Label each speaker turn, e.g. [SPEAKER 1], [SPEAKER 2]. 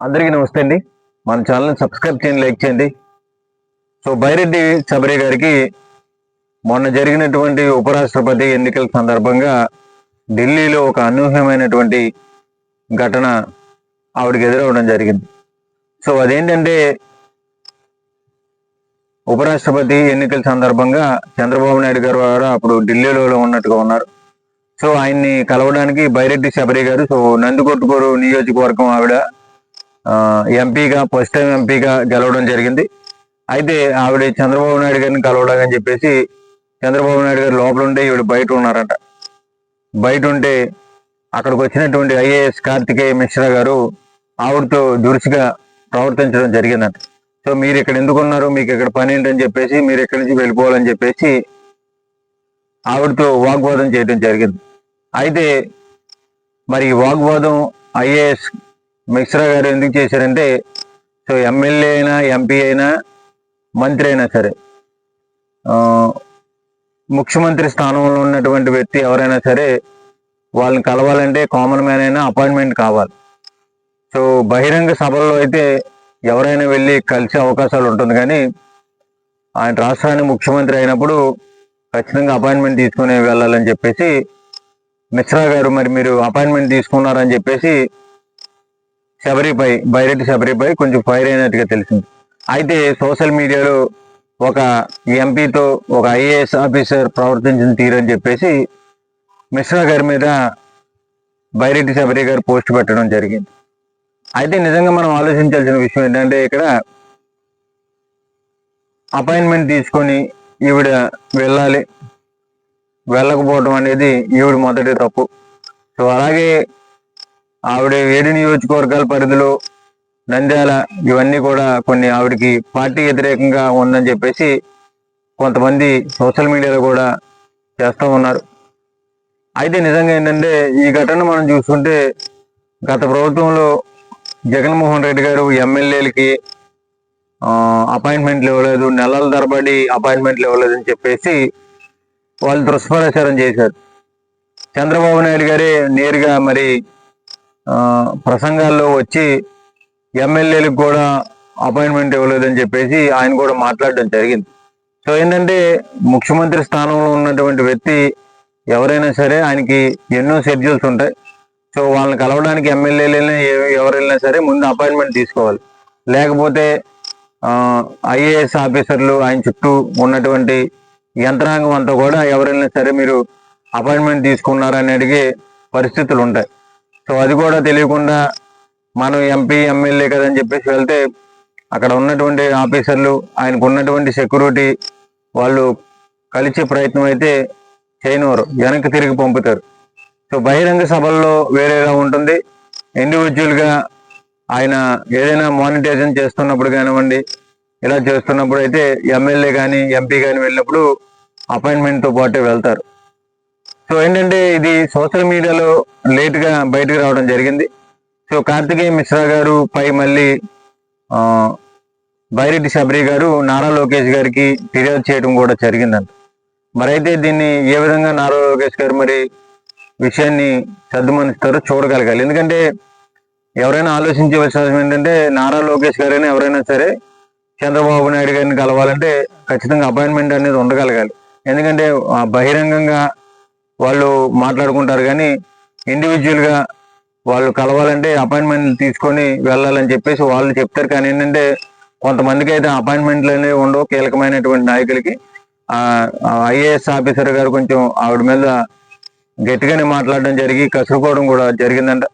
[SPEAKER 1] అందరికీ నమస్తే అండి. మన ఛానల్ని సబ్స్క్రైబ్ చేయండి లైక్ చేయండి. సో బైరెడ్డి చబరి గారికి మొన్న జరిగినటువంటి ఉపరాష్ట్రపతి ఎన్నికల సందర్భంగా ఢిల్లీలో ఒక అనూహ్యమైనటువంటి ఘటన ఆవిడకి ఎదురవడం జరిగింది. సో అదేంటంటే ఉపరాష్ట్రపతి ఎన్నికల సందర్భంగా చంద్రబాబు నాయుడు గారు వారు అప్పుడు ఢిల్లీలో ఉన్నట్టుగా ఉన్నారు. సో ఆయన్ని కలవడానికి బైరెడ్డి శబరి గారు సో నందికొట్టుకూరు నియోజకవర్గం ఆవిడ ఎంపీగా ఫస్ట్ టైం ఎంపీగా గెలవడం జరిగింది. అయితే ఆవిడ చంద్రబాబు నాయుడు గారిని కలవడం అని చెప్పేసి చంద్రబాబు నాయుడు గారు లోపల ఉంటే ఈవిడ బయట ఉన్నారంట. బయట ఉంటే అక్కడికి వచ్చినటువంటి ఐఏఎస్ కార్తికేయ మిశ్రా గారు ఆవిడతో దురుసుగా ప్రవర్తించడం జరిగిందంట. సో మీరు ఇక్కడ ఎందుకున్నారు మీకు ఇక్కడ పని ఏంటని చెప్పేసి మీరు ఇక్కడి నుంచి వెళ్ళిపోవాలని చెప్పేసి ఆవిడతో వాగ్వాదం చేయడం జరిగింది. అయితే మరి ఈ వాగ్వాదం ఐఏఎస్ మిశ్రా గారు ఎందుకు చేశారంటే సో ఎమ్మెల్యే అయినా ఎంపీ అయినా మంత్రి అయినా సరే ముఖ్యమంత్రి స్థానంలో ఉన్నటువంటి వ్యక్తి ఎవరైనా సరే వాళ్ళని కలవాలంటే కామన్ మ్యాన్ అయినా అపాయింట్మెంట్ కావాలి. సో బహిరంగ సభల్లో అయితే ఎవరైనా వెళ్ళి కలిసే అవకాశాలు ఉంటుంది కానీ ఆయన రాష్ట్రానికి ముఖ్యమంత్రి అయినప్పుడు ఖచ్చితంగా అపాయింట్మెంట్ తీసుకుని వెళ్ళాలని చెప్పేసి మిశ్రా గారు మరి మీరు అపాయింట్మెంట్ తీసుకున్నారని చెప్పేసి శబరిపై బైరెడ్డి శబరిపై కొంచెం ఫైర్ అయినట్టుగా తెలిసింది. అయితే సోషల్ మీడియాలో ఒక ఎంపీతో ఒక ఐఏఎస్ ఆఫీసర్ ప్రవర్తించిన తీరని చెప్పేసి మిశ్రా గారి మీద బైరెడ్డి శబరి గారు పోస్ట్ పెట్టడం జరిగింది. అయితే నిజంగా మనం ఆలోచించాల్సిన విషయం ఏంటంటే ఇక్కడ అపాయింట్మెంట్ తీసుకొని ఈవిడ వెళ్ళాలి. వెళ్ళకపోవడం అనేది ఈవిడ మొదటి తప్పు. సో అలాగే ఆవిడ ఏడు నియోజకవర్గాల పరిధిలో నంద్యాల ఇవన్నీ కూడా కొన్ని ఆవిడకి పార్టీ వ్యతిరేకంగా ఉందని చెప్పేసి కొంతమంది సోషల్ మీడియాలో కూడా చేస్తూ ఉన్నారు. అయితే నిజంగా ఏంటంటే ఈ ఘటన మనం చూసుకుంటే గత ప్రభుత్వంలో జగన్మోహన్ రెడ్డి గారు ఎమ్మెల్యేలకి అపాయింట్మెంట్లు ఇవ్వలేదు నెలల తరబడి అపాయింట్మెంట్లు ఇవ్వలేదు అని చెప్పేసి వాళ్ళు దుష్ప్రచారం చేశారు. చంద్రబాబు నాయుడు గారే నేరుగా మరి ప్రసంగాల్లో వచ్చి ఎమ్మెల్యేలకు కూడా అపాయింట్మెంట్ ఇవ్వలేదని చెప్పేసి ఆయన కూడా మాట్లాడడం జరిగింది. సో ఏంటంటే ముఖ్యమంత్రి స్థానంలో ఉన్నటువంటి వ్యక్తి ఎవరైనా సరే ఆయనకి ఎన్నో షెడ్యూల్స్ ఉంటాయి. సో వాళ్ళని కలవడానికి ఎమ్మెల్యేలు ఎవరు వెళ్ళినా సరే ముందు అపాయింట్మెంట్ తీసుకోవాలి. లేకపోతే ఐఏఎస్ ఆఫీసర్లు ఆయన చుట్టూ ఉన్నటువంటి యంత్రాంగం అంతా కూడా ఎవరైనా సరే మీరు అపాయింట్మెంట్ తీసుకున్నారని అడిగే పరిస్థితులు ఉంటాయి. సో అది కూడా తెలియకుండా మనం ఎంపీ ఎమ్మెల్యే కదని చెప్పేసి వెళ్తే అక్కడ ఉన్నటువంటి ఆఫీసర్లు ఆయనకు ఉన్నటువంటి సెక్యూరిటీ వాళ్ళు కలిసే ప్రయత్నం అయితే చేయనివారు వెనక్కి తిరిగి పంపుతారు. సో బహిరంగ సభల్లో వేరేగా ఉంటుంది. ఇండివిజువల్గా ఆయన ఏదైనా మానిటైజేషన్ చేస్తున్నప్పుడు కానివ్వండి ఇలా చేస్తున్నప్పుడు అయితే ఎమ్మెల్యే కానీ ఎంపీ కానీ వెళ్ళినప్పుడు అపాయింట్మెంట్తో పాటే వెళ్తారు. సో ఏంటంటే ఇది సోషల్ మీడియాలో లేట్గా బయటకు రావడం జరిగింది. సో కార్తికేయ మిశ్రా గారు పై మళ్ళీ బైరెడ్డి శబరి గారు నారా లోకేష్ గారికి ఫిర్యాదు చేయడం కూడా జరిగిందంట. మరి అయితే దీన్ని ఏ విధంగా నారా లోకేష్ గారు మరి విషయాన్ని సర్దుమనిస్తారో చూడగలగాలి. ఎందుకంటే ఎవరైనా ఆలోచించవలసిన అవసరం ఏంటంటే నారా లోకేష్ గారైనా ఎవరైనా సరే చంద్రబాబు నాయుడు గారిని కలవాలంటే ఖచ్చితంగా అపాయింట్మెంట్ అనేది ఉండగలగాలి. ఎందుకంటే ఆ బహిరంగంగా వాళ్ళు మాట్లాడుకుంటారు కానీ ఇండివిజువల్గా వాళ్ళు కలవాలంటే అపాయింట్మెంట్ తీసుకొని వెళ్ళాలని చెప్పేసి వాళ్ళు చెప్తారు. కానీ ఏంటంటే కొంతమందికి అయితే అపాయింట్మెంట్లు అనేవి ఉండవు. కీలకమైనటువంటి నాయకులకి. ఐఏఎస్ ఆఫీసర్ గారు కొంచెం ఆవిడ మీద గట్టిగానే మాట్లాడడం జరిగి కసురుకోవడం కూడా జరిగిందంట.